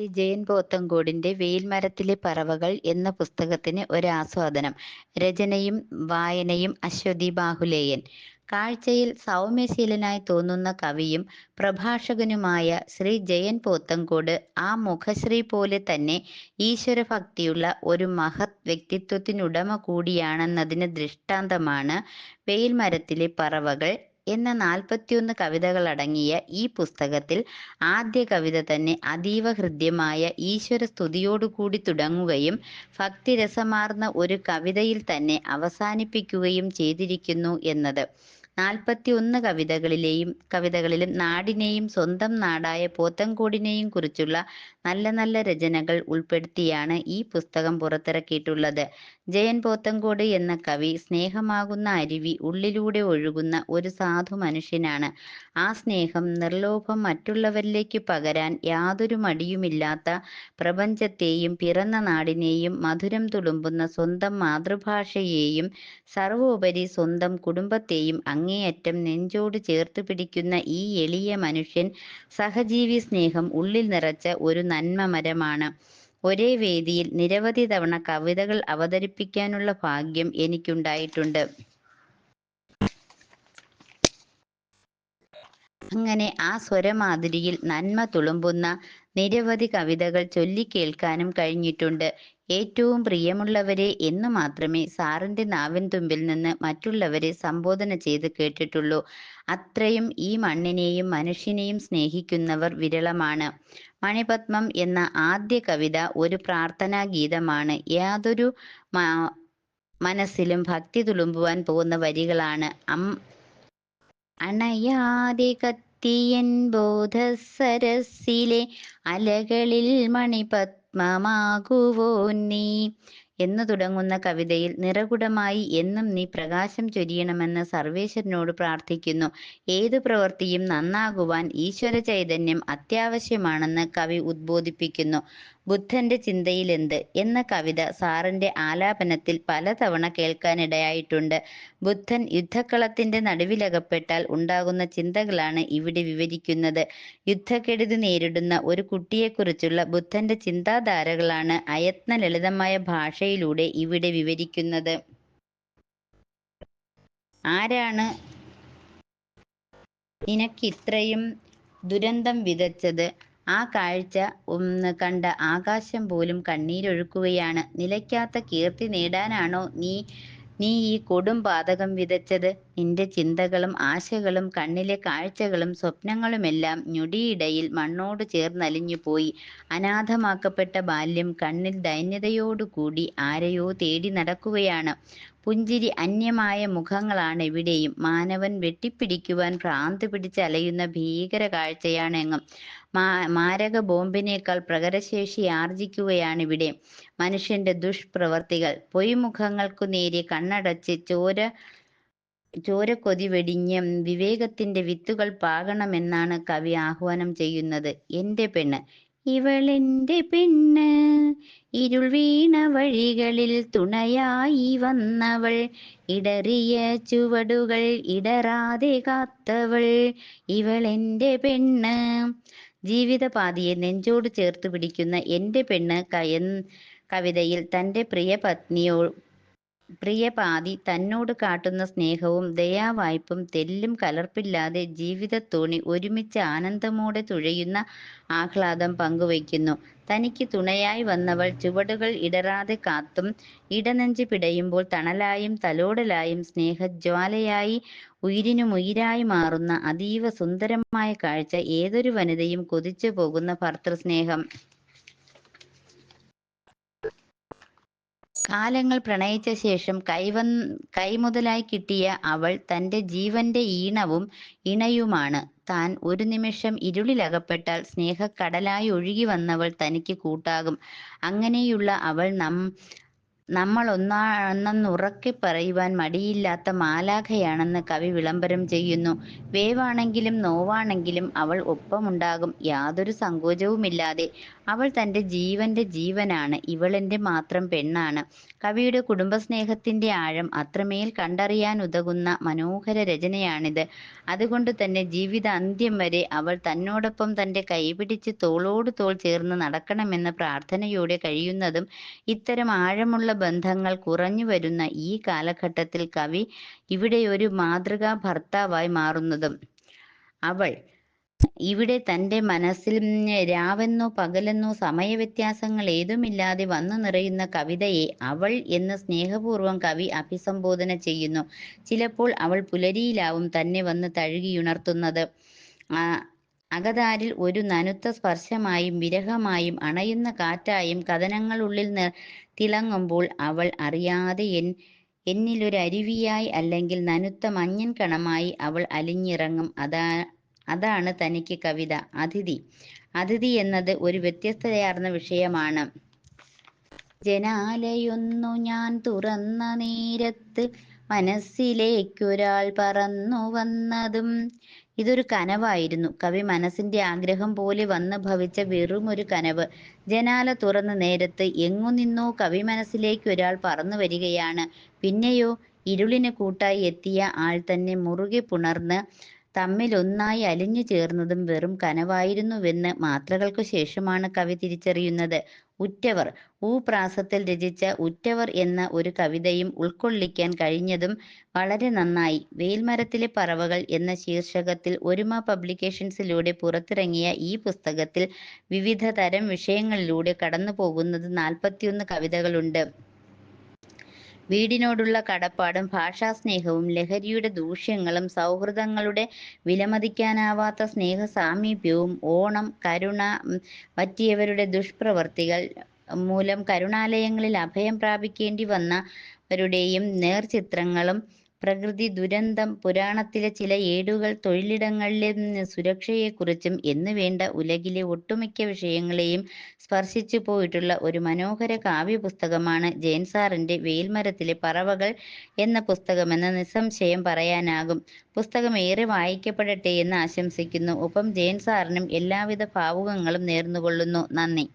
ശ്രീ ജയൻ പോത്തങ്കോടിന്റെ വെയിൽമരത്തിലെ പറവകൾ എന്ന പുസ്തകത്തിന് ഒരു ആസ്വാദനം രചനയും വായനയും അശ്വതി ബാഹുലേയൻ. കാഴ്ചയിൽ സൗമ്യശീലനായി തോന്നുന്ന കവിയും പ്രഭാഷകനുമായ ശ്രീ ജയൻ പോത്തങ്കോട് ആ മുഖശ്രീ പോലെ തന്നെ ഈശ്വരഭക്തിയുള്ള ഒരു മഹത് വ്യക്തിത്വത്തിനുടമ കൂടിയാണെന്നതിന് ദൃഷ്ടാന്തമാണ് വെയിൽമരത്തിലെ പറവകൾ എന്ന നാൽപ്പത്തിയൊന്ന് കവിതകളടങ്ങിയ ഈ പുസ്തകത്തിൽ ആദ്യ കവിത തന്നെ അതീവ ഹൃദ്യമായ ഈശ്വര സ്തുതിയോടുകൂടി തുടങ്ങുകയും ഭക്തിരസമാർന്ന ഒരു കവിതയിൽ തന്നെ അവസാനിപ്പിക്കുകയും ചെയ്തിരിക്കുന്നു എന്നത്. നാൽപ്പത്തിയൊന്ന് കവിതകളിലെയും കവിതകളിലും നാടിനെയും സ്വന്തം നാടായ പോത്തൻകോടിനെയും കുറിച്ചുള്ള നല്ല നല്ല രചനകൾ ഉൾപ്പെടുത്തിയാണ് ഈ പുസ്തകം പുറത്തിറക്കിയിട്ടുള്ളത്. ജയൻ പോത്തൻകോട് എന്ന കവി സ്നേഹമാകുന്ന അരുവി ഉള്ളിലൂടെ ഒഴുകുന്ന ഒരു സാധു മനുഷ്യനാണ്. ആ സ്നേഹം നിർലോഭം മറ്റുള്ളവരിലേക്ക് പകരാൻ യാതൊരു മടിയുമില്ലാത്ത പ്രപഞ്ചത്തെയും പിറന്ന നാടിനെയും മധുരം തുളുമ്പുന്ന സ്വന്തം മാതൃഭാഷയെയും സർവോപരി സ്വന്തം കുടുംബത്തെയും അങ്ങേയറ്റം നെഞ്ചോട് ചേർത്തുപിടിക്കുന്ന ഈ എളിയ മനുഷ്യൻ സഹജീവി സ്നേഹം ഉള്ളിൽ നിറച്ച ഒരു നന്മ മരമാണ് ഒരേ വേദിയിൽ നിരവധി തവണ കവിതകൾ അവതരിപ്പിക്കാനുള്ള ഭാഗ്യം എനിക്കുണ്ടായിട്ടുണ്ട്. അങ്ങനെ ആ സ്വരമാതിരിയിൽ നന്മ തുളുമ്പുന്ന നിരവധി കവിതകൾ ചൊല്ലിക്കേൾക്കാനും കഴിഞ്ഞിട്ടുണ്ട്. ഏറ്റവും പ്രിയമുള്ളവരെ എന്നു മാത്രമേ സാറിന്റെ നാവിൻതുമ്പിൽ നിന്ന് മറ്റുള്ളവരെ സംബോധന ചെയ്ത് കേട്ടിട്ടുള്ളൂ. അത്രയും ഈ മണ്ണിനെയും മനുഷ്യനെയും സ്നേഹിക്കുന്നവർ വിരളമാണ്. മണിപത്മം എന്ന ആദ്യ കവിത ഒരു പ്രാർത്ഥനാ ഗീതമാണ് യാതൊരു മനസ്സിലും ഭക്തി തുളുമ്പുവാൻ പോകുന്ന വരികളാണ്. അം അണയാതെ കത്തിയൻ ബോധസരസിലെ അലകളിൽ മണിപദ്മമാകുവോൻ നീ എന്നു തുടങ്ങുന്ന കവിതയിൽ നിറകുടമായി എന്നും നീ പ്രകാശം ചൊരിയണമെന്ന് സർവേശ്വരനോട് പ്രാർത്ഥിക്കുന്നു. ഏതു പ്രവൃത്തിയും നന്നാകുവാൻ ഈശ്വര ചൈതന്യം അത്യാവശ്യമാണെന്ന് കവി ഉദ്ബോധിപ്പിക്കുന്നു. ബുദ്ധന്റെ ചിന്തയിലെന്ത് എന്ന കവിത സാറിന്റെ ആലാപനത്തിൽ പലതവണ കേൾക്കാനിടയായിട്ടുണ്ട്. ബുദ്ധൻ യുദ്ധക്കളത്തിന്റെ നടുവിലകപ്പെട്ടാൽ ഉണ്ടാകുന്ന ചിന്തകളാണ് ഇവിടെ വിവരിക്കുന്നത്. യുദ്ധക്കെടുതി നേരിടുന്ന ഒരു കുട്ടിയെക്കുറിച്ചുള്ള ബുദ്ധന്റെ ചിന്താധാരകളാണ് അയത്ന ലളിതമായ ഭാഷയിലൂടെ ഇവിടെ വിവരിക്കുന്നത്. ആരാണ് നിനക്കിത്രയും ദുരന്തം വിതച്ചത്? ആ കാഴ്ച ഒന്ന് കണ്ട ആകാശം പോലും കണ്ണീരൊഴുക്കുകയാണ്. നിലയ്ക്കാത്ത കീർത്തി നേടാനാണോ നീ നീ ഈ കൊടും പാതകം വിതച്ചത്? നിന്റെ ചിന്തകളും ആശകളും കണ്ണിലെ കാഴ്ചകളും സ്വപ്നങ്ങളുമെല്ലാം ഞൊടിയിടയിൽ മണ്ണോട് ചേർന്നലിഞ്ഞു പോയി അനാഥമാക്കപ്പെട്ട ബാല്യം കണ്ണിൽ ദൈന്യതയോടുകൂടി ആരെയോ തേടി നടക്കുകയാണ്. പുഞ്ചിരി അന്യമായ മുഖങ്ങളാണ് എവിടെയും മാനവൻ വെട്ടിപ്പിടിക്കുവാൻ ഭ്രാന്ത് പിടിച്ചലയുന്ന ഭീകര കാഴ്ചയാണെങ്ങും. മാരക ബോംബിനേക്കാൾ പ്രകരശേഷി ആർജിക്കുകയാണ് ഇവിടെ മനുഷ്യന്റെ ദുഷ്പ്രവർത്തികൾ പൊയ്മുഖങ്ങൾക്കു നേരെ കണ്ണടച്ച് ചോര ചോരക്കൊതി വെടിഞ്ഞ് വിവേകത്തിന്റെ വിത്തുകൾ പാകണമെന്നാണ് കവി ആഹ്വാനം ചെയ്യുന്നത്. എന്റെ പെണ്ണ് ഇവളെന്റെ പെണ്ണ്. ഇരുൾ വീണ വഴികളിൽ തുണയായി വന്നവൾ. ഇടറിയ ചുവടുകൾ ഇടറാതെ കാത്തവൾ. ഇവളെന്റെ പെണ്ണ്. ജീവിതപാതിയെ നെഞ്ചോട് ചേർത്ത് പിടിക്കുന്ന എന്റെ പെണ്ണ് കയൻ കവിതയിൽ തന്റെ പ്രിയപാതി തന്നോട് കാട്ടുന്ന സ്നേഹവും ദയാവായ്പും തെല്ലും കലർപ്പില്ലാതെ ജീവിതത്തോണി ഒരുമിച്ച് ആനന്ദമോടെ തുഴയുന്ന ആഹ്ലാദം പങ്കുവയ്ക്കുന്നു. തനിക്ക് തുണയായി വന്നവൾ ചുവടുകൾ ഇടറാതെ കാത്തും ഇടനെഞ്ച് പിടയുമ്പോൾ തണലായും തലോടലായും സ്നേഹജ്വാലയായി ഉയിരിനുമുയിരായി മാറുന്ന അതീവ സുന്ദരമായ കാഴ്ച ഏതൊരു വനിതയും കൊതിച്ചു പോകുന്ന ഭർതൃസ്നേഹം. കാലങ്ങൾ പ്രണയിച്ച ശേഷം കൈവൻ കൈമുതലായി കിട്ടിയ അവൾ തന്റെ ജീവന്റെ ഈണവും ഇണയുമാണ് താൻ. ഒരു നിമിഷം ഇരുളിലകപ്പെട്ടാൽ സ്നേഹക്കടലായി ഒഴുകി വന്നവൾ തനിക്ക് കൂട്ടാകും. അങ്ങനെയുള്ള അവൾ നമ്മൾ ഒന്നാണെന്നുറക്കെ പറയുവാൻ മടിയില്ലാത്ത മാലാഖയാണെന്ന് കവി വിളംബരം ചെയ്യുന്നു. വേവാണെങ്കിലും നോവാണെങ്കിലും അവൾ ഒപ്പമുണ്ടാകും യാതൊരു സങ്കോചവുമില്ലാതെ. അവൾ തന്റെ ജീവന്റെ ജീവനാണ്. ഇവളെന്റെ മാത്രം പെണ്ണാണ്. കവിയുടെ കുടുംബസ്നേഹത്തിന്റെ ആഴം അത്രമേൽ കണ്ടറിയാൻ ഉതകുന്ന മനോഹര രചനയാണിത്. അതുകൊണ്ട് തന്നെ ജീവിത അന്ത്യം വരെ അവൾ തന്നോടൊപ്പം തന്റെ കൈപിടിച്ച് തോളോട് തോൾ ചേർന്ന് നടക്കണമെന്ന് പ്രാർത്ഥനയോടെ കഴിയുന്നതും ഇത്തരം ആഴമുള്ള ബന്ധങ്ങൾ കുറഞ്ഞു വരുന്ന ഈ കാലഘട്ടത്തിൽ കവി ഇവിടെ ഒരു മാതൃകാ ഭർത്താവായി മാറുന്നതും. അവൾ ഇവിടെ തന്റെ മനസ്സിൽ രാവെന്നോ പകലെന്നോ സമയവ്യത്യാസങ്ങൾ ഏതുമില്ലാതെ വന്നു നിറയുന്ന കവിതയെ അവൾ എന്ന് സ്നേഹപൂർവം കവി അഭിസംബോധന ചെയ്യുന്നു. ചിലപ്പോൾ അവൾ പുലരിയിലാവും തന്നെ വന്ന് തഴുകിയുണർത്തുന്നത്. അകതാരിൽ ഒരു നനുത്ത സ്പർശമായും വിരഹമായും അണയുന്ന കാറ്റായും കഥനങ്ങളുള്ളിൽ തിളങ്ങുമ്പോൾ അവൾ അറിയാതെ എൻ എന്നിലൊരരുവിയായി അല്ലെങ്കിൽ നനുത്ത മഞ്ഞൻ കണമായി അവൾ അലിഞ്ഞിറങ്ങും. അതാ അതാണ് തനിക്ക് കവിത. അതിഥി അതിഥി എന്നത് ഒരു വ്യത്യസ്തതയാർന്ന വിഷയമാണ്. ജനാലയൊന്നു ഞാൻ തുറന്ന നേരത്ത് മനസ്സിലേക്കൊരാൾ പറന്നു വന്നതും ഇതൊരു കനവായിരുന്നു. കവി മനസ്സിന്റെ ആഗ്രഹം പോലെ വന്ന് ഭവിച്ച വെറും ഒരു കനവ്. ജനാല തുറന്ന നേരത്ത് എങ്ങു നിന്നോ കവി മനസ്സിലേക്ക് ഒരാൾ പറന്നു വരികയാണ് പിന്നെയോ ഇരുളിന് കൂട്ടായി എത്തിയ ആൾ തന്നെ മുറുകെ പുണർന്ന് തമ്മിലൊന്നായി അലിഞ്ഞു ചേർന്നതും വെറും കനവായിരുന്നുവെന്ന് മാത്രകൾക്ക് ശേഷമാണ് കവി തിരിച്ചറിയുന്നത്. ഉറ്റവർ ഉ പ്രാസത്തിൽ രചിച്ച ഉറ്റവർ എന്ന ഒരു കവിതയും ഉൾക്കൊള്ളിക്കാൻ കഴിഞ്ഞതും വളരെ നന്നായി. വെയിൽമരത്തിലെ പറവകൾ എന്ന ശീർഷകത്തിൽ ഒരുമ പബ്ലിക്കേഷൻസിലൂടെ പുറത്തിറങ്ങിയ ഈ പുസ്തകത്തിൽ വിവിധ തരം വിഷയങ്ങളിലൂടെ കടന്നു പോകുന്നത് നാൽപ്പത്തിയൊന്ന് കവിതകളുണ്ട്. വീടിനോടുള്ള കടപ്പാടും ഭാഷാസ്നേഹവും ലഹരിയുടെ ദൂഷ്യങ്ങളും സൗഹൃദങ്ങളുടെ വിലമതിക്കാനാവാത്ത സ്നേഹ സാമീപ്യവും ഓണം, കരുണ, പറ്റിയവരുടെ ദുഷ്പ്രവർത്തികൾ മൂലം കരുണാലയങ്ങളിൽ അഭയം പ്രാപിക്കേണ്ടി വന്നവരുടെയും നേർചിത്രങ്ങളും പ്രകൃതിദുരന്തം, പുരാണത്തിലെ ചില ഏടുകൾ, തൊഴിലിടങ്ങളിലെ സുരക്ഷയെക്കുറിച്ചും എന്നുവേണ്ട ഉലകിലെ ഒട്ടുമിക്ക വിഷയങ്ങളെയും സ്പർശിച്ചുപോയിട്ടുള്ള ഒരു മനോഹര കാവ്യപുസ്തകമാണ് ജെയിൻ സാറിന്റെ വെയിൽമരത്തിലെ പറവകൾ എന്ന പുസ്തകമെന്ന് നിസ്സംശയം പറയാനാകും. പുസ്തകം ഏറെ വായിക്കപ്പെടട്ടെ എന്ന് ആശംസിക്കുന്നു. ഒപ്പം ജെയിൻ സാറിനും എല്ലാവിധ ഭാവുകങ്ങളും നേർന്നുകൊള്ളുന്നു. നന്ദി.